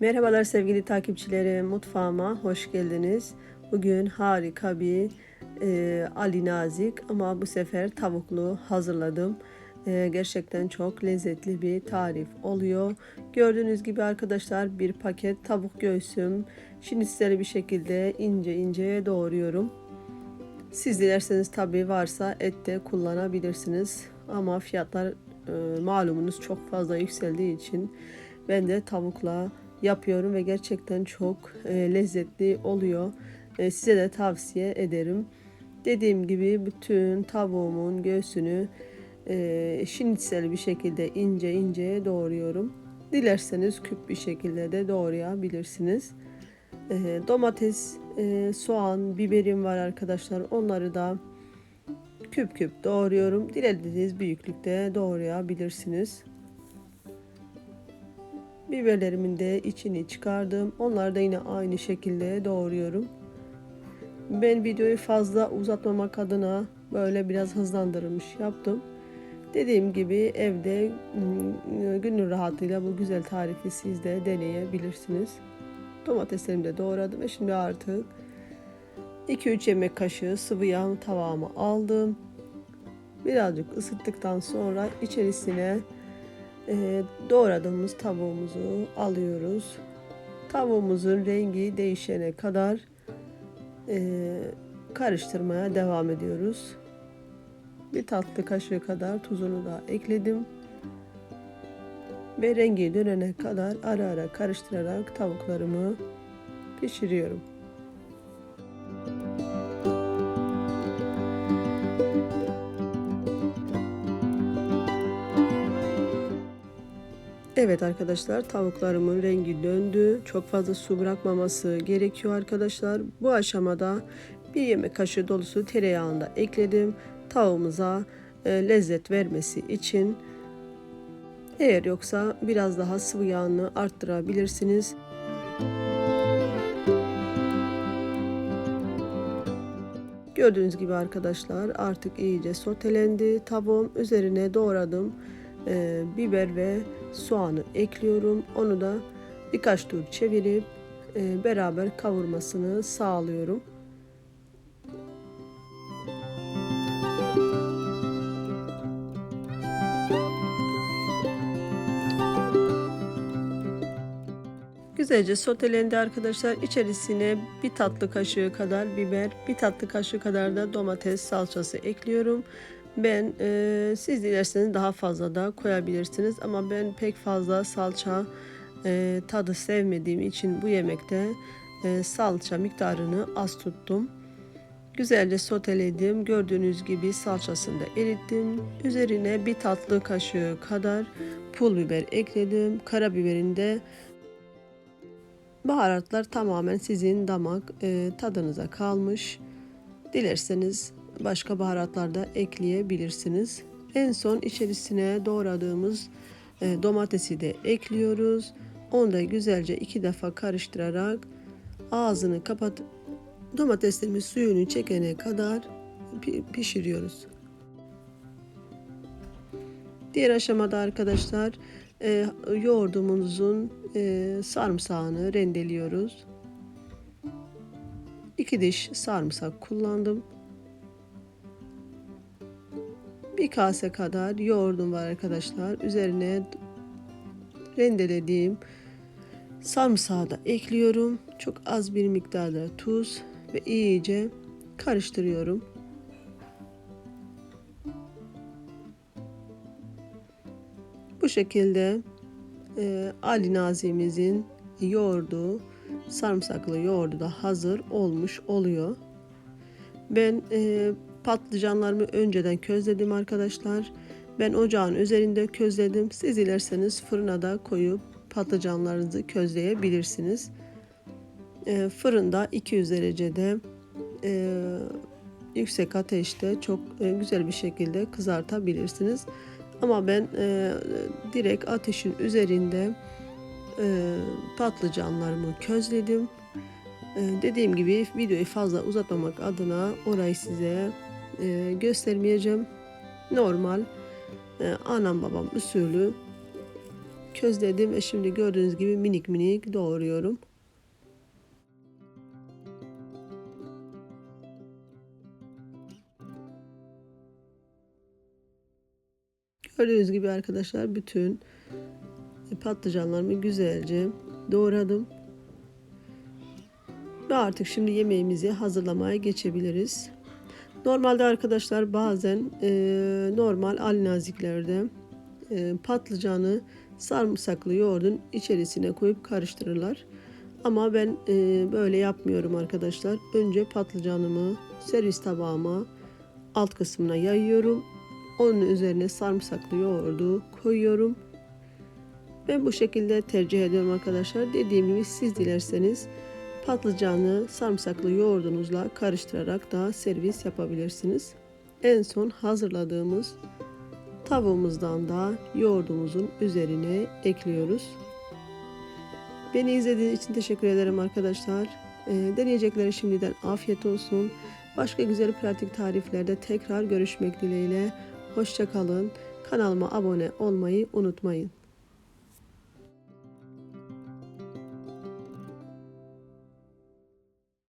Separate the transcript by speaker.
Speaker 1: Merhabalar sevgili takipçilerim, mutfağıma hoş geldiniz. Bugün harika bir e, Ali Nazik ama bu sefer tavuklu hazırladım. E, gerçekten çok lezzetli bir tarif oluyor. Gördüğünüz gibi arkadaşlar bir paket tavuk göğsüm. Şimdi sizlere bir şekilde ince ince doğruyorum. Siz dilerseniz tabi varsa et de kullanabilirsiniz. Ama fiyatlar e, malumunuz çok fazla yükseldiği için ben de tavukla yapıyorum ve gerçekten çok e, lezzetli oluyor. E, size de tavsiye ederim. Dediğim gibi bütün tavuğumun göğsünü e, şinitsel bir şekilde ince ince doğruyorum. Dilerseniz küp bir şekilde de doğrayabilirsiniz. E, domates, e, soğan, biberim var arkadaşlar. Onları da küp küp doğruyorum. Dilediğiniz büyüklükte doğrayabilirsiniz. Biberlerimin de içini çıkardım. Onları da yine aynı şekilde doğruyorum. Ben videoyu fazla uzatmamak adına böyle biraz hızlandırılmış yaptım. Dediğim gibi evde ıı, gönül rahatıyla bu güzel tarifi siz de deneyebilirsiniz. Domateslerimi de doğradım ve şimdi artık 2-3 yemek kaşığı sıvı yağ tavama aldım. Birazcık ısıttıktan sonra içerisine e, doğradığımız tavuğumuzu alıyoruz. Tavuğumuzun rengi değişene kadar e, karıştırmaya devam ediyoruz. Bir tatlı kaşığı kadar tuzunu da ekledim. Ve rengi dönene kadar ara ara karıştırarak tavuklarımı pişiriyorum. Evet arkadaşlar tavuklarımın rengi döndü. Çok fazla su bırakmaması gerekiyor arkadaşlar. Bu aşamada bir yemek kaşığı dolusu tereyağını da ekledim. Tavuğumuza e, lezzet vermesi için eğer yoksa biraz daha sıvı yağını arttırabilirsiniz. Gördüğünüz gibi arkadaşlar artık iyice sotelendi. Tavuğum üzerine doğradım e, biber ve soğanı ekliyorum. Onu da birkaç tur çevirip e, beraber kavurmasını sağlıyorum. Güzelce sotelendi arkadaşlar. İçerisine bir tatlı kaşığı kadar biber, bir tatlı kaşığı kadar da domates salçası ekliyorum. Ben e, siz dilerseniz daha fazla da koyabilirsiniz ama ben pek fazla salça e, tadı sevmediğim için bu yemekte e, salça miktarını az tuttum. Güzelce soteledim. Gördüğünüz gibi salçasını da erittim. Üzerine bir tatlı kaşığı kadar pul biber ekledim. Karabiberin de baharatlar tamamen sizin damak e, tadınıza kalmış. Dilerseniz başka baharatlar da ekleyebilirsiniz. En son içerisine doğradığımız e, domatesi de ekliyoruz. Onu da güzelce iki defa karıştırarak ağzını kapat domateslerimiz suyunu çekene kadar pişiriyoruz. Diğer aşamada arkadaşlar e, yoğurdumuzun e, sarımsağını rendeliyoruz. İki diş sarımsak kullandım. Bir kase kadar yoğurdum var arkadaşlar. Üzerine rendelediğim sarımsağı da ekliyorum. Çok az bir miktarda tuz ve iyice karıştırıyorum. Bu şekilde e, Ali Nazimizin yoğurdu, sarımsaklı yoğurdu da hazır olmuş oluyor. Ben e, Patlıcanlarımı önceden közledim arkadaşlar. Ben ocağın üzerinde közledim. Siz dilerseniz fırına da koyup patlıcanlarınızı közleyebilirsiniz. E, fırında 200 derecede e, yüksek ateşte çok e, güzel bir şekilde kızartabilirsiniz. Ama ben e, direkt ateşin üzerinde e, patlıcanlarımı közledim. E, dediğim gibi videoyu fazla uzatmamak adına orayı size e, göstermeyeceğim. Normal e, anam babam usulü közledim ve şimdi gördüğünüz gibi minik minik doğruyorum. Gördüğünüz gibi arkadaşlar bütün patlıcanlarımı güzelce doğradım. Ve artık şimdi yemeğimizi hazırlamaya geçebiliriz. Normalde arkadaşlar bazen e, normal alnaziklerde e, patlıcanı sarımsaklı yoğurdun içerisine koyup karıştırırlar. Ama ben e, böyle yapmıyorum arkadaşlar. Önce patlıcanımı servis tabağıma alt kısmına yayıyorum. Onun üzerine sarımsaklı yoğurdu koyuyorum. Ben bu şekilde tercih ediyorum arkadaşlar. Dediğim gibi siz dilerseniz patlıcanı sarımsaklı yoğurdunuzla karıştırarak da servis yapabilirsiniz. En son hazırladığımız tavuğumuzdan da yoğurdumuzun üzerine ekliyoruz. Beni izlediğiniz için teşekkür ederim arkadaşlar. E, deneyeceklere şimdiden afiyet olsun. Başka güzel pratik tariflerde tekrar görüşmek dileğiyle. Hoşçakalın. Kanalıma abone olmayı unutmayın.